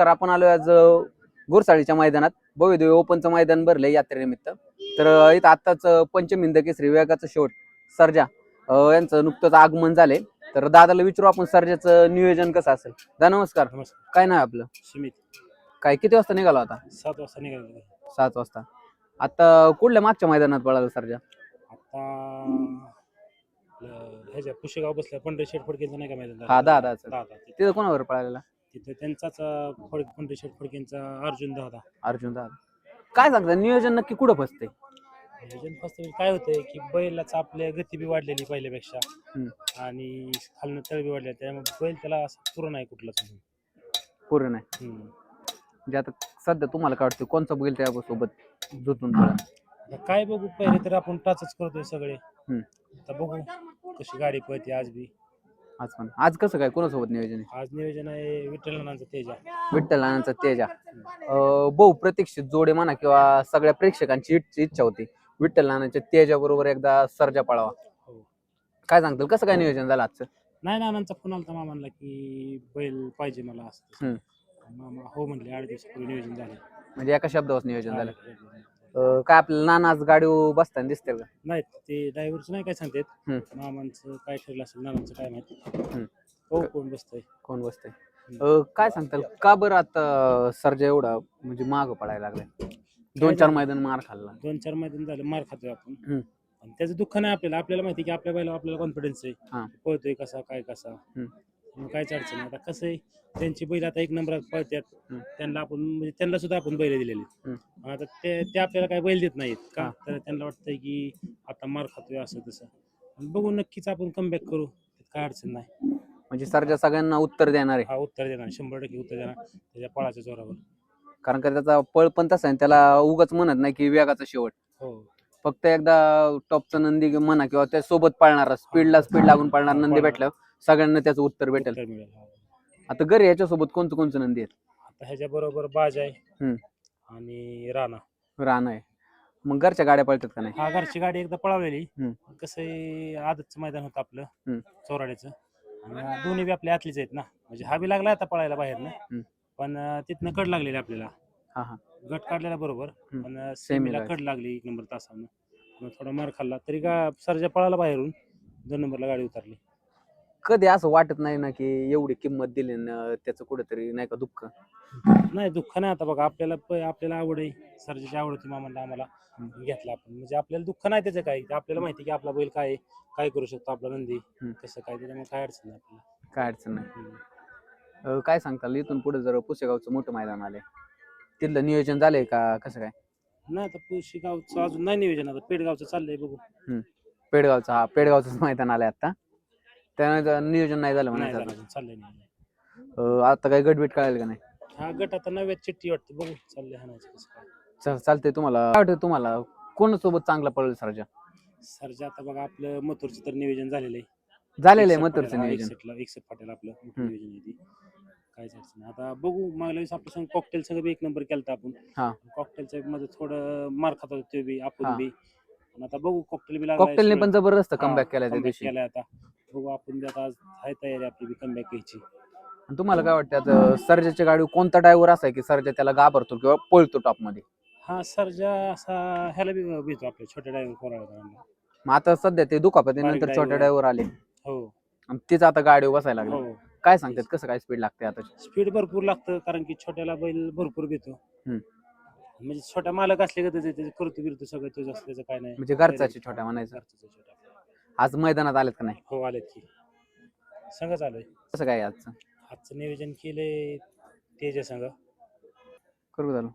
तर आपण आलो आज गुरसाळीच्या मैदानात. भव्य ओपनचं मैदान भरलंय यात्रेनिमित्त. तर इथं आत्ताच पंचमिंद केसरी विवेकाचं शेवट सर्जा यांचं नुकतंच आगमन झालंय. तर दादाला विचारू आपण सर्जाचं नियोजन कसं असेल. दा नमस्कार. नमस्कार. काय नाव आपलं? सुमित. काय किती वाजता निघाला होता? सात वाजता निघाले सात वाजता. आता कुठल्या मागच्या मैदानात पळाला सर्जा? आता आपलं ह्याच्या पुशेगाव बसल्या पंढरी शेठ फडकेंचं नाही का मैदान हा दहा दहा तिथं कोणावर पळालेला? तिथं त्यांचाच फड शेठ फडकेंचा अर्जुन दादा अर्जुन दादा काय सांगता नियोजन नक्की कुठं फसतंय नियोजन फक्त काय होतंय की बैलाच आपल्या गती बी वाढलेली पहिल्यापेक्षा. आणि खालनं तळ बी वाढले त्यामुळे बैल त्याला असं पूर्ण आहे कुठलाच. पूर्ण नाही हम्म. म्हणजे आता सध्या तुम्हाला काय वाटतं कोणचा बैल त्यासोबत जुतून पळा आता काय बघू पहिले तर आपण टाचच करतोय सगळे. आता बघू कशी गाडी पळते आज बी आज पण. आज कसं काय? कोणासोबत नियोजन आहे? आज नियोजन आहे विठ्ठलनांचं तेजा. विठ्ठल आनंदचा तेजा. अं, बहु प्रतीक्षित जोडे म्हणा किंवा सगळ्या प्रेक्षकांची इच्छ- इच्छा होती. विठ्ठल नानाच्या तेजा बरोबर एकदा सर्जा पळावा. हो. काय सांगताल? कसं काय नियोजन झालं आजचं? नाही नानांचा फोन आलता मामांना की बैल पाहिजे मला असं. हम्म. मामा हो म्हणले आठ दिवसापूर्वी नियोजन झालं. म्हणजे एका शब्दावर नियोजन झालं. अं, काय आपल्याला नाना आज गाडीवर बसताना दिसतील का? नाही ते ड्रायव्हरचं नाही काय सांगतात. हम्म. मामांचं काय ठरलं असेल नानांचं काय माहिती. हम्म. हो कोण बसतंय? कोण बसतंय? अं, काय सांगताल? का बरं आता सर्जा एवढा म्हणजे माग पडायला लागलाय दोन चार मैदान मार खाल्ला. दोन चार मैदान झालं मार खातोय आपण. हम्म. पण त्याचं दुःख नाही आपल्याला. आपल्याला माहिती आहे की आपल्या बैला आपल्याला कॉन्फिडन्स हा. आहे पळतोय कसा काय कसा. मग कायच अडचण नाही. आता कसं आहे त्यांची बैल आता एक नंबरात पळतात हम्म. त्यांना आपण म्हणजे त्यांना सुद्धा आपण बैल दिलेले. आता ते ते आपल्याला काय बैल देत नाहीत का? हा. तर त्यांना वाटतंय की आता मार खातोय असं तसं. पण बघू नक्कीच आपण कमबॅक करू. त्यात काय अडचण नाही. म्हणजे सर्जा सगळ्यांना उत्तर देणार आहे. हा उत्तर देणार. शंभर टक्के उत्तर देणार. त्याच्या पळाच्या जोरावर. कारण का त्याचा पळ पण तसा आहे. त्याला उगाच म्हणत नाही की वेगाचा शेवट. हो. फक्त एकदा टॉपचा नंदी म्हणा किंवा त्या सोबत पाळणारा स्पीडला स्पीड लागून पाळणार नंदी. भेटल्यावर सगळ्यांना त्याचं उत्तर भेटेल. उत्तर मिळेल हा. आता घरी याच्यासोबत कोणतं कोणतं नंदी आहेत? आता ह्याच्या बरोबर बाज आहे हम्म. आणि राणा. रान आहे. मग घरच्या गाड्या पळतात का नाही? हा घरची गाडी एकदा पळवलेली. हम्म. कसं आदतचं मैदान होतं आपलं. चोराड्याचं. आणि दोन्ही बी आपले आतलीच आहेत ना. म्हणजे हा बी लागला आता पळायला बाहेरनं. हम्म. पण अं, तिथनं कड लागलेली आपल्याला. हा हा. गट काढलेला बरोबर. हम्म. पण अं, सेमीला. कड लागली एक नंबर तासानं. मग थोडा मार खाल्ला. तरी का सरजा पळाला बाहेरून. दोन नंबरला गाडी उतरली. कधी असं वाटत नाही ना की एवढी किंमत दिली न त्याचं कुठेतरी नाही का दुःख? नाही दुःख नाही आता बघा आपल्याला प- आपल्याला आवड आहे. सरजाची आवड होती मामांना आम्हाला घेतला आपण. म्हणजे आपल्याला दुःख नाही त्याचं काय आपल्याला माहिती आहे की आपला बैल काय आहे, काय करू शकतो आपला नंदी हम्म. कसं काय त्याच्यामुळे काय अडचण नाही आपल्याला. काय अडचण नाही. हम्म. अं, काय सांगताल? इथून पुढे जर पुसेगावचं मोठं मैदान आले तिथलं नियोजन झालंय का? कसं काय? नाही आता पुशी गावचं अजून नाही नियोजन. आता पेडगावचं चाललंय बघू. पेडगावचं हा पेडगावचंच मैदान आलंय आता. त्यानंतर नियोजन नाही झालं नाही म्हणायचं झालं चाललंय अं, आता काय गटबीट कळेल का नाही? हा गट आता नव्यात चिठ्ठी वाटते बघू चाललंय हाणायचं कसं काय. चा- चालतंय तुम्हाला. काय वाटतं तुम्हाला? कोणासोबत चांगला पडेल सरजा? सरजा आता बघा आपलं मथुरचं तर नियोजन झालेलं आहे. झालेलं आहे मथुरचं नियोजन. एकसठ पाटील आपलं मोठं हम्म. नियोजन आहे ती. काहीच अडचण नाही. आता बघू मागल्या वेळेस आपल्या संग कॉकटेल सगळं बी एक नंबर केलता आपण. हा. कॉकटेलच्या मध्ये थोडं मार खात होतो ते बी हा. आपण बी आता बघू कॉकटेल बी लागलाय, कॉकटेलने पण जबरदस्त हा, कमबॅक केला त्या comeback दिवशी. केलाय आता. बघू आपण आज आहे तयारी आपली बी कमबॅक घ्यायची. आणि तुम्हाला काय वाटतं आता सर्जाच्या गाडी कोणता ड्रायव्हर असा आहे की सर्जा त्याला घाबरतो किंवा पळतो टॉपमध्ये हा सरजा असा ह्याला बी भेटतो आपल्या छोट्या ड्रायव्हर कोराळकरांना मग आता सध्या ते दुखापतीनंतर बारीक छोटे driver. ड्रायव्हर आले. हो. आणि तेच आता गाडीवर बसायला लागले. हो. काय सांगतात कसं काय स्पीड लागते आता? स्पीड भरपूर लागतं कारण की छोट्याला बैल भरपूर भेटतो. हम्म. म्हणजे छोटा मालक असले का त्याचे त्याचे करतो बिरतो सगळं तुझं असं त्याचं काय नाही. म्हणजे घरचाचे छोट्या म्हणायचं. घरचं छोटा आज मैदानात आलेत का नाही? हो आलेत की. संघ चालू कसं काय आजचं? आजचं नियोजन केलंय तेजा संघ. करू झालं.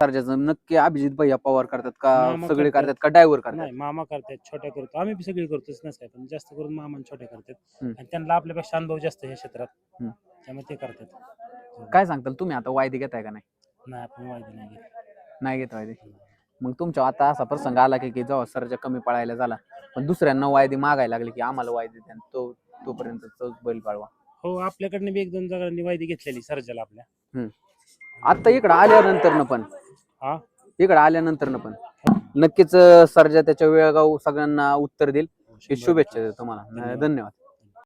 सर्जाचं नक्की अभिजित भैया पवार करतात का? मामा सगळे करतात. करतात का? ड्रायव्हर करतात? नाही मामा करतात छोट्या करतो. आम्ही बी सगळी करतोच नस काय पण जास्त करून मामा आणि छोट्या करतात. हम्म. आणि त्यांना आपल्यापेक्षा अनुभव जास्त आहे या क्षेत्रात. हम्म. त्यामुळे ते करतात. काय सांगताल तुम्ही? आता वायदे घेताय का नाही? नाही आपण वायदे नाही घेत. नाही घेत वायदे. मग तुमच्या आता असा प्रसंग आला की की जेव्हा सर्जा कमी पळायला झाला पण दुसऱ्यांना वायदे मागायला लागले की आम्हाला वायदे द्या तो तोपर्यंत तोच बैल पाळवा. हो आपल्याकडनं बी एक दोन जणांनी वायदी घेतलेली सरजाला आपल्या. आता इकडं आल्यानंतर पण. हा? इकडं आल्यानंतर पण. नक्कीच अं, सर्जा त्याच्या वेळगाव सगळ्यांना उत्तर देईल. हो, हे शुभेच्छा. देतो तुम्हाला. धन्यवाद.